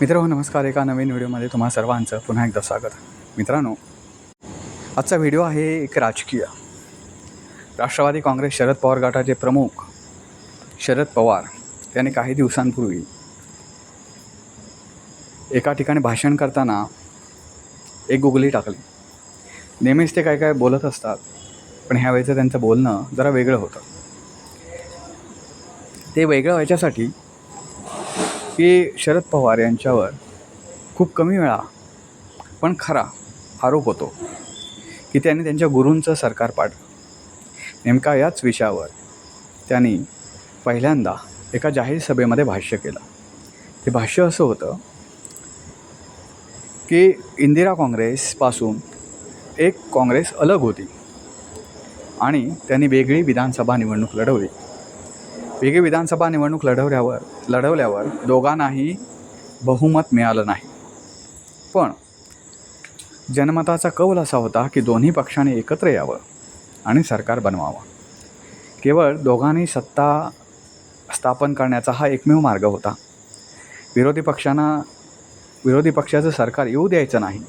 मित्रांनो नमस्कार एका नवीन व्हिडिओमध्ये तुम्हा सर्वांचं पुन्हा एकदा स्वागत. मित्रांनो आजचा व्हिडिओ आहे एक राजकीय. राष्ट्रवादी काँग्रेस शरद पवार गटाचे प्रमुख शरद पवार यांनी काही दिवसांपूर्वी एका ठिकाणी भाषण करताना एक गुगली टाकली. नेहमीच ते काय काय बोलत असतात पण ह्यावेळेचं त्यांचं बोलणं जरा वेगळं होतं. ते वेगळं व्हायच्यासाठी की शरद पवार यांच्यावर खूप कमी वेळा पण खरा आरोप होतो की त्यांनी त्यांच्या गुरूंचं सरकार पाडलं. नेमका याच विषयावर त्यांनी पहिल्यांदा एका जाहीर सभेमध्ये भाष्य केलं. ते भाष्य असं होतं की इंदिरा काँग्रेसपासून एक काँग्रेस अलग होती आणि त्यांनी वेगळी विधानसभा निवडणूक लढवली. वेगळी विधानसभा निवडणूक लढवल्यावर लढवल्यावर दोघांनाही बहुमत मिळालं नाही. पण जनमताचा कौल असा होता की दोन्ही पक्षाने एकत्र यावं आणि सरकार बनवावं. केवळ दोघांनी सत्ता स्थापन करण्याचा हा एकमेव मार्ग होता. विरोधी पक्षांना विरोधी पक्षाचं सरकार येऊ द्यायचं नाही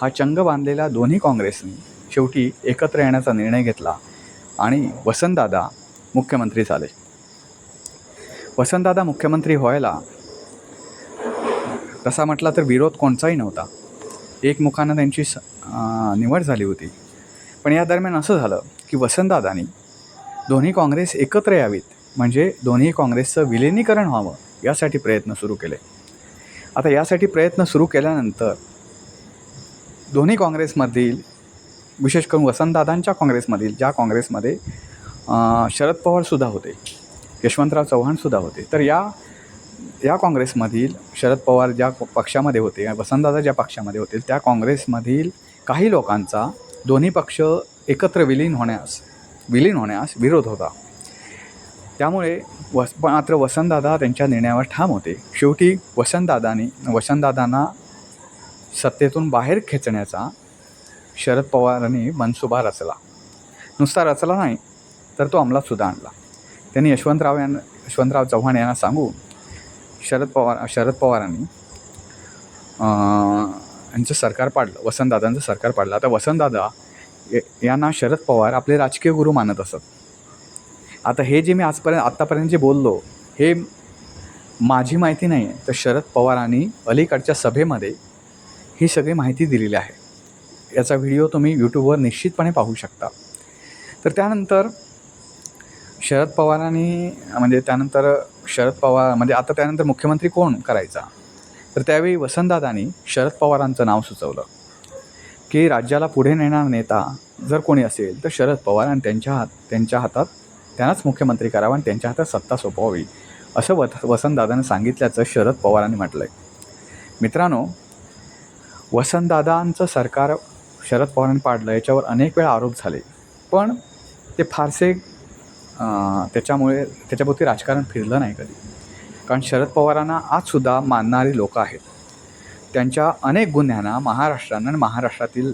हा चंग बांधलेला दोन्ही काँग्रेसनी शेवटी एकत्र येण्याचा निर्णय घेतला आणि वसंतदादा मुख्यमंत्री झाले. वसंतदादा मुख्यमंत्री व्हायला? तसा म्हटला तर विरोध कोणताही नव्हता. एकमुखानं त्यांची स निवड झाली होती. पण या दरम्यान असं झालं की वसंतदादांनी दोन्ही काँग्रेस एकत्र यावीत. म्हणजे दोन्ही काँग्रेसचं विलिनीकरण व्हावं यासाठी प्रयत्न सुरू केले. आता यासाठी प्रयत्न सुरू केल्यानंतर दोन्ही काँग्रेसमधील विशेष करून वसंतदादांच्या काँग्रेसमधील ज्या काँग्रेसमध्ये शरद पवारसुद्धा होते यशवंतराव चव्हाणसुद्धा होते. तर या या काँग्रेसमधील शरद पवार ज्या पक्षामध्ये होते वसंतदादा ज्या पक्षामध्ये होते त्या काँग्रेसमधील काही लोकांचा दोन्ही पक्ष एकत्र विलीन होण्यास विलीन होण्यास विरोध होता. त्यामुळे वस मात्र वसंतदादा त्यांच्या निर्णयावर ठाम होते. शेवटी वसंतदादांनी वसंतदादांना सत्तेतून बाहेर खेचण्याचा शरद पवारांनी मनसुबा रचला. नुसता रचला नाही तर तो अंमलातसुद्धा आणला. त्यांनी यशवंतराव यांना यशवंतराव चव्हाण यांना सांगून शरद पवार शरद पवारांनी यांचं सरकार पाडलं वसंतदादांचं सरकार पाडलं. आता वसंतदादा यांना शरद पवार आपले राजकीय गुरु मानत असत. आता हे जे मी आजपर्यंत आत्तापर्यंत जे बोललो हे माझी माहिती नाही आहे तर शरद पवारांनी अलीकडच्या सभेमध्ये ही सगळी माहिती दिलेली आहे. याचा व्हिडिओ तुम्ही यूट्यूबवर निश्चितपणे पाहू शकता. तर त्यानंतर शरद पवारांनी म्हणजे त्यानंतर शरद पवार म्हणजे आता त्यानंतर मुख्यमंत्री कोण करायचा? तर त्यावेळी वसंतदादांनी शरद पवारांचं नाव सुचवलं. की राज्याला पुढे नेणारा नेता जर कोणी असेल तर शरद पवार आणि त्यांच्या हात त्यांच्या हातात त्यांनाच मुख्यमंत्री करावा आणि त्यांच्या हातात सत्ता सोपवावी असं व वसंतदादांनी सांगितल्याचं शरद पवारांनी म्हटलं आहे मित्रांनो वसंतदादांचं सरकार शरद पवारांनी पाडलं याच्यावर अनेक वेळा आरोप झाले. पण ते फारसे त्याच्यामुळे त्याच्याभोवती राजकारण फिरलं नाही कधी. कारण शरद पवारांना आजसुद्धा मानणारी लोकं आहेत. त्यांच्या अनेक गुन्ह्यांना महाराष्ट्रानं आणि महाराष्ट्रातील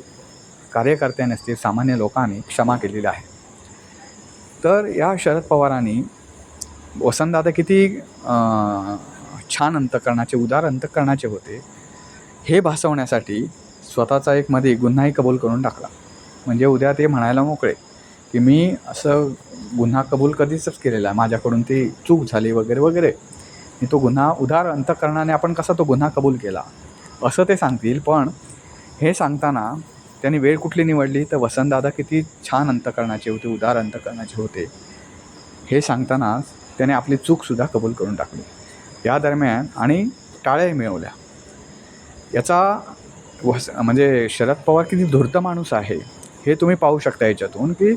कार्यकर्त्यांनी असतील सामान्य लोकांनी क्षमा केलेली आहे. तर या शरद पवारांनी वसंतदादा किती छान अंतकरणाचे उदार अंतकरणाचे होते हे भासवण्यासाठी स्वतःचा एक मध्ये गुन्हाही कबूल करून टाकला. म्हणजे उद्या ते म्हणायला मोकळे. की मी असं गुन्हा कबूल कधीच केलेला आहे. माझ्याकडून ती चूक झाली वगैरे वगैरे. मी तो गुन्हा उदार अंतकरणाने आपण कसा तो गुन्हा कबूल केला? असं ते सांगतील पण हे सांगताना त्यांनी वेळ कुठली निवडली? तर वसंतदादा किती छान अंतकरणाचे होते उदार अंतकरणाचे होते. हे सांगताना त्याने आपली चूकसुद्धा कबूल करून टाकली. या दरम्यान आणि टाळ्याही मिळवल्या. याचा वस म्हणजे शरद पवार किती धूर्त माणूस आहे हे तुम्ही पाहू शकता याच्यातून की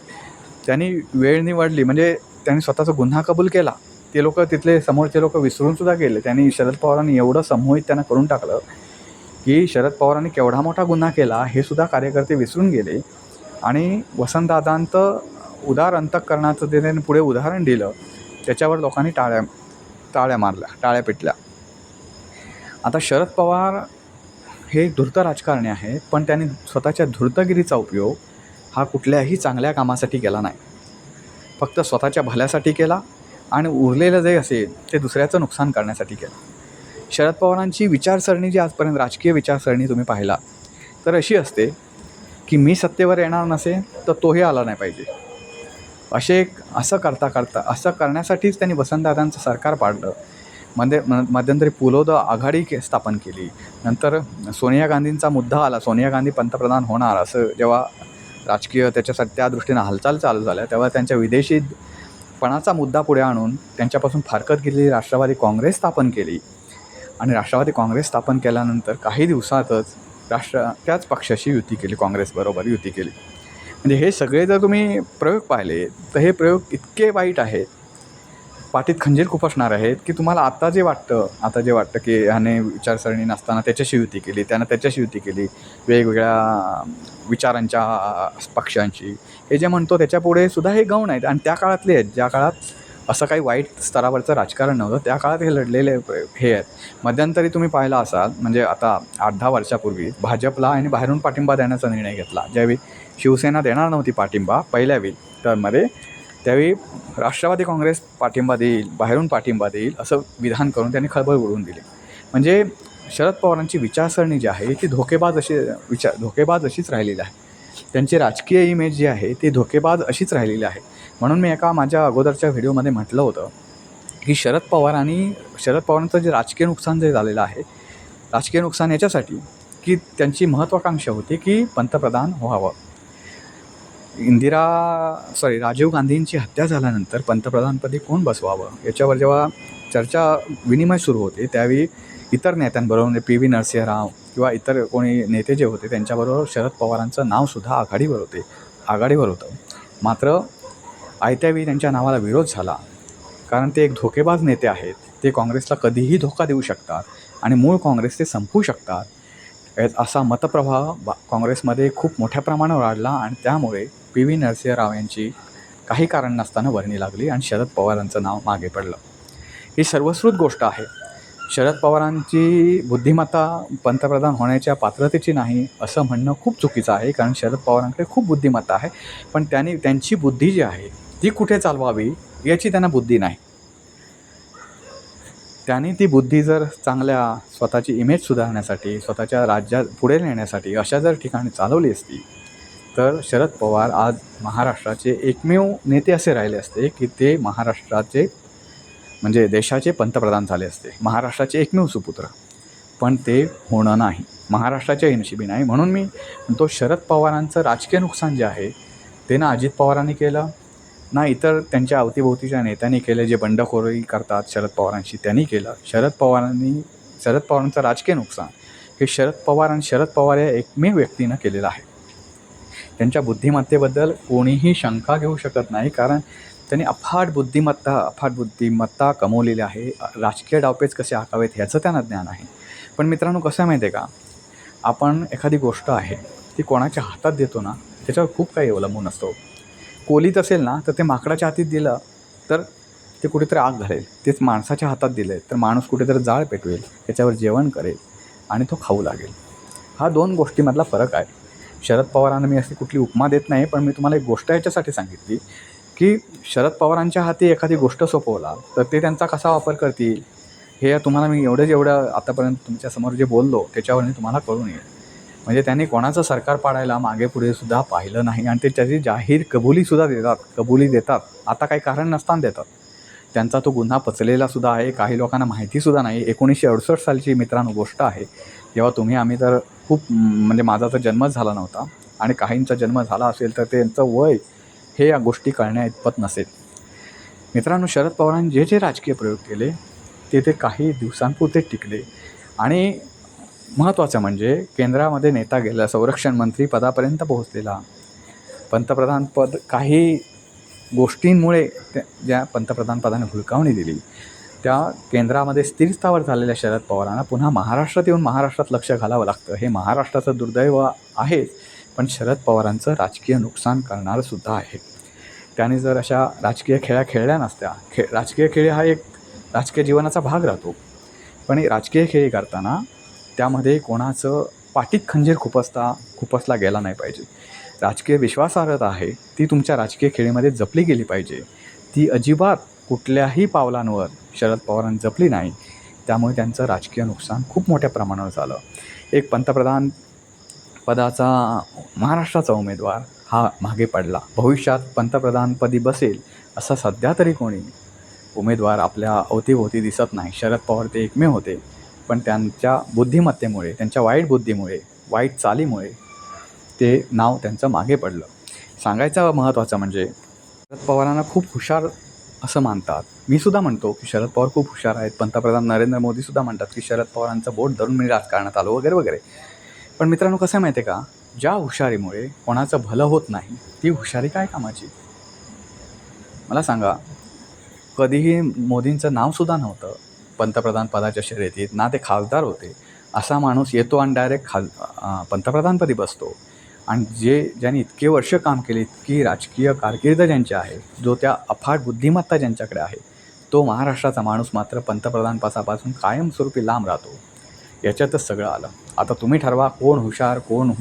त्यांनी वेळ निवडली म्हणजे त्यांनी स्वतःचा गुन्हा कबूल केला. ते लोक तिथले समोरचे लोक विसरूनसुद्धा गेले. त्यांनी शरद पवारांनी एवढं समूहित त्यांना करून टाकलं की शरद पवारांनी केवढा मोठा गुन्हा केला हे सुद्धा कार्यकर्ते विसरून गेले. आणि वसंतदादांत उदार अंतकरणाचं ते त्यांनी पुढे उदाहरण दिलं त्याच्यावर लोकांनी टाळ्या टाळ्या मारल्या टाळ्या पेटल्या. आता शरद पवार हे धूर्त राजकारणी आहे पण त्यांनी स्वतःच्या धूर्तगिरीचा उपयोग हा कुठल्याही चांगल्या कामासाठी केला नाही. फक्त स्वतःच्या भल्यासाठी केला आणि उरलेलं जे असेल ते दुसऱ्याचं नुकसान करण्यासाठी केलं. शरद पवारांची विचारसरणी जी आजपर्यंत राजकीय विचारसरणी तुम्ही पाहिला तर अशी असते की मी सत्तेवर येणार नसेल तर तोही आला नाही पाहिजे. असे एक असं करता करता असं करण्यासाठीच त्यांनी वसंतदादांचं सरकार पाडलं. मध्ये मध्यंतरी पुलोद आघाडी के स्थापन केली. नंतर सोनिया गांधींचा मुद्दा आला सोनिया गांधी पंतप्रधान होणार असं जेव्हा राजकीय त्याच्यासाठी त्या दृष्टीनं हालचाल चालू झाल्या. तेव्हा त्यांच्या विदेशीपणाचा मुद्दा पुढे आणून त्यांच्यापासून फारकत घेतलेली राष्ट्रवादी काँग्रेस स्थापन केली. आणि राष्ट्रवादी काँग्रेस स्थापन केल्यानंतर काही दिवसातच राष्ट्र त्याच पक्षाशी युती केली काँग्रेसबरोबर युती केली. म्हणजे हे सगळे जर तुम्ही प्रयोग पाहिले तर हे प्रयोग इतके वाईट आहेत पाठीत खंजीर खुपसणार आहेत की तुम्हाला आता जे वाटतं आता जे वाटतं की ह्याने विचारसरणी नसताना त्याच्याशी युती केली त्यानं त्याच्याशी युती केली वेगवेगळ्या विचारांच्या पक्षांची हे जे म्हणतो त्याच्यापुढे सुद्धा हे गौण आहेत. आणि त्या काळातले आहेत ज्या काळात असं काही वाईट स्तरावरचं राजकारण नव्हतं त्या काळात हे लढलेले हे आहेत. मध्यंतरी तुम्ही पाहिला असाल म्हणजे आता आठ दहा वर्षापूर्वी भाजपला आणि बाहेरून पाठिंबा देण्याचा निर्णय घेतला. ज्यावेळी शिवसेना देणार नव्हती पाठिंबा पहिल्या वेळी. टर्ममध्ये त्यावेळी राष्ट्रवादी काँग्रेस पाठिंबा देईल बाहेरून पाठिंबा देईल असं विधान करून त्यांनी खळबळ उडवून दिली. म्हणजे शरद पवारांची विचारसरणी जी आहे ती धोकेबाज अशी विचार धोकेबाज अशीच राहिलेली आहे. त्यांची राजकीय इमेज जी आहे ती धोकेबाज अशीच राहिलेली आहे. म्हणून मी एका माझ्या अगोदरच्या व्हिडिओमध्ये म्हटलं होतं की शरद पवारांनी शरद पवारांचं जे राजकीय नुकसान जे झालेलं आहे राजकीय नुकसान याच्यासाठी की त्यांची महत्त्वाकांक्षा होती की पंतप्रधान व्हावं. इंदिरा सॉरी राजीव गांधींची हत्या झाल्यानंतर पंतप्रधानपदी कोण बसवावं? याच्यावर जेव्हा चर्चा विनिमय सुरू होते त्यावेळी इतर नेत्यांबरोबर म्हणजे पी व्ही नरसिंहराव किंवा इतर कोणी नेते जे होते त्यांच्याबरोबर शरद पवारांचं नावसुद्धा आघाडीवर होते आघाडीवर होतं. मात्र आयत्यावेळी त्यांच्या नावाला विरोध झाला. कारण ते एक धोकेबाज नेते आहेत. ते काँग्रेसला कधीही धोका देऊ शकतात आणि मूळ काँग्रेस ते संपवू शकतात. असा मतप्रवाह बा काँग्रेसमध्ये खूप मोठ्या प्रमाणावर वाढला आणि त्यामुळे पी व्ही नरसिंहराव यांची काही कारण नसताना वर्णी लागली आणि शरद पवारांचं नाव मागे पडलं. ही सर्वश्रुत गोष्ट आहे. शरद पवारांची बुद्धिमत्ता पंतप्रधान होण्याच्या पात्रतेची नाही असं म्हणणं खूप चुकीचं आहे कारण शरद पवारांकडे खूप बुद्धिमत्ता आहे. पण त्यांनी त्यांची बुद्धी जी आहे ती कुठे चालवावी याची त्यांना बुद्धी नाही. त्यांनी ती बुद्धी जर चांगल्या स्वतःची इमेज सुधारण्यासाठी स्वतःच्या राज्यात पुढे नेण्यासाठी अशा जर ठिकाणी चालवली असती तर शरद पवार आज महाराष्ट्राचे एकमेव नेते असे राहिले असते की ते महाराष्ट्राचे म्हणजे देशाचे पंतप्रधान झाले असते. महाराष्ट्राचे एकमेव सुपुत्र. पण ते होणं नाही. महाराष्ट्राच्या हिनशिबी नाही. म्हणून मी म्हणतो शरद पवारांचं राजकीय नुकसान जे आहे ते ना अजित पवारांनी केलं ना इतर त्यांच्या अवतीभोवतीच्या नेत्यांनी केले जे बंडखोरी करतात शरद पवारांशी त्यांनी केलं. शरद पवारांनी शरद पवारांचं राजकीय नुकसान हे शरद पवार आणि शरद पवार या एकमेव व्यक्तीनं केलेलं आहे. त्यांच्या बुद्धिमत्तेबद्दल कोणीही शंका घेऊ शकत नाही कारण त्यांनी अफाट बुद्धिमत्ता अफाट बुद्धिमत्ता कमवलेली आहे. राजकीय डावपेच कसे आकावेत ह्याचं त्यांना ज्ञान आहे. पण मित्रांनो कसं आहे माहिती आहे का? आपण एखादी गोष्ट आहे ती कोणाच्या हातात देतो ना त्याच्यावर खूप काही अवलंबून असतो. कोलीत असेल ना तर ते माकडाच्या हातीत दिलं तर ते कुठेतरी आग घालेल. तेच माणसाच्या हातात दिले तर माणूस कुठेतरी जाळ पेटवेल त्याच्यावर जेवण करेल आणि तो खाऊ लागेल. हा दोन गोष्टीमधला फरक आहे. शरद पवारांना मी अशी कुठली उपमा देत नाही पण मी तुम्हाला एक गोष्ट याच्यासाठी सांगितली की शरद पवारांच्या हाती एखादी गोष्ट सोपवला तर ते त्यांचा कसा वापर करतील हे तुम्हाला मी एवढं जेवढं आतापर्यंत तुमच्यासमोर जे बोललो त्याच्यावर मी तुम्हाला कळून येईल. म्हणजे त्यांनी कोणाचं सरकार पाडायला मागे पुढे सुद्धा पाहिलं नाही आणि ते त्याची जाहीर कबुलीसुद्धा देतात कबुली देतात. आता काही कारण नसताना देतात. त्यांचा तो गुन्हा पचलेला सुद्धा आहे काही लोकांना माहितीसुद्धा नाही. एकोणीसशे अडुसष्ट सालची मित्रांनो गोष्ट आहे. जेव्हा तुम्ही आम्ही तर खूप म्हणजे माझा तर जन्मच झाला नव्हता. आणि काहींचा जन्म झाला असेल तर त्यांचं वय हे या गोष्टी कळण्या इतपत नसेल. मित्रांनो शरद पवारांनी जे जे राजकीय प्रयोग केले ते ते काही दिवसांपुरते टिकले. आणि महत्त्वाचं म्हणजे केंद्रामध्ये नेता गेला संरक्षण मंत्री पदापर्यंत पोहोचलेला. पंतप्रधान पद काही गोष्टींमुळे त्या ज्या पंतप्रधान पदाने हुलकावणी दिली. त्या केंद्रामध्ये स्थिरस्थावर झालेल्या शरद पवारांना पुन्हा महाराष्ट्रात येऊन महाराष्ट्रात लक्ष घालावं लागतं. हे महाराष्ट्राचं दुर्दैव आहेच पण शरद पवारांचं राजकीय नुकसान करणारंसुद्धा आहे त्याने जर अशा राजकीय खेळ्या खेळल्या नसत्या खे राजकीय खेळ हा एक राजकीय जीवनाचा भाग राहतो. पण हे राजकीय खेळी करताना त्यामध्ये कोणाचं पाठीत खंजीर खुपसता खुपसला गेला नाही पाहिजे. राजकीय विश्वासार्हता आहे ती तुमच्या राजकीय खेळीमध्ये जपली गेली पाहिजे. ती अजिबात कुठल्याही पावलांवर शरद पवारांनी जपली नाही त्यामुळे त्यांचं राजकीय नुकसान खूप मोठ्या प्रमाणावर झालं. एक पंतप्रधान पदाचा महाराष्ट्राचा उमेदवार हा मागे पडला. भविष्यात पंतप्रधानपदी बसेल असा सध्या तरी कोणी उमेदवार आपल्या अवतीभोवती दिसत नाही. शरद पवार ते एकमेव होते पण त्यांच्या बुद्धिमत्तेमुळे त्यांच्या वाईट बुद्धीमुळे वाईट चालीमुळे ते नाव त्यांचं मागे पडलं. सांगायचं महत्त्वाचं म्हणजे शरद पवारांना खूप हुशार असं मानतात. मी सुद्धा म्हणतो की शरद पवार खूप हुशार आहेत. पंतप्रधान नरेंद्र मोदीसुद्धा म्हणतात की शरद पवारांचं बोट धरून मी राजकारणात आलो वगैरे वगैरे. पण मित्रांनो कसं आहे माहिती आहे का? ज्या हुशारीमुळे कोणाचं भलं होत नाही ती हुशारी काय कामाची? मला सांगा कधीही मोदींचं नावसुद्धा नव्हतं पंतप्रधान पदाच्या शर्यतीत. ना ते खासदार होते. असा माणूस येतो आणि डायरेक्ट खाल पंतप्रधानपदी बसतो. आणि जे ज्यांनी इतके वर्ष काम केले इतकी राजकीय कारकीर्द ज्यांची आहे जो त्या अफाट बुद्धिमत्ता ज्यांच्याकडे आहे तो महाराष्ट्राचा माणूस मात्र पंतप्रधानपासापासून कायमस्वरूपी लांब राहतो. याच्यातच सगळं आलं. आता तुम्ही ठरवा कोण हुशार कोण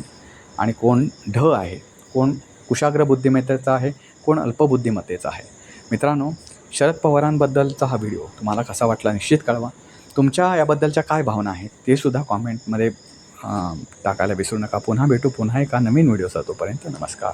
आणि कोण ढ आहे कोण कुशाग्र बुद्धिमत्तेचा आहे कोण अल्पबुद्धिमत्तेचा आहे. मित्रांनो शरद पवारांबद्दलचा हा व्हिडिओ तुम्हाला कसा वाटला निश्चित कळवा. तुमच्या याबद्दलच्या काय भावना आहेत ते सुद्धा कॉमेंटमध्ये टाकायला विसरू नका. पुन्हा भेटू पुन्हा एका नवीन व्हिडिओचा तोपर्यंत नमस्कार.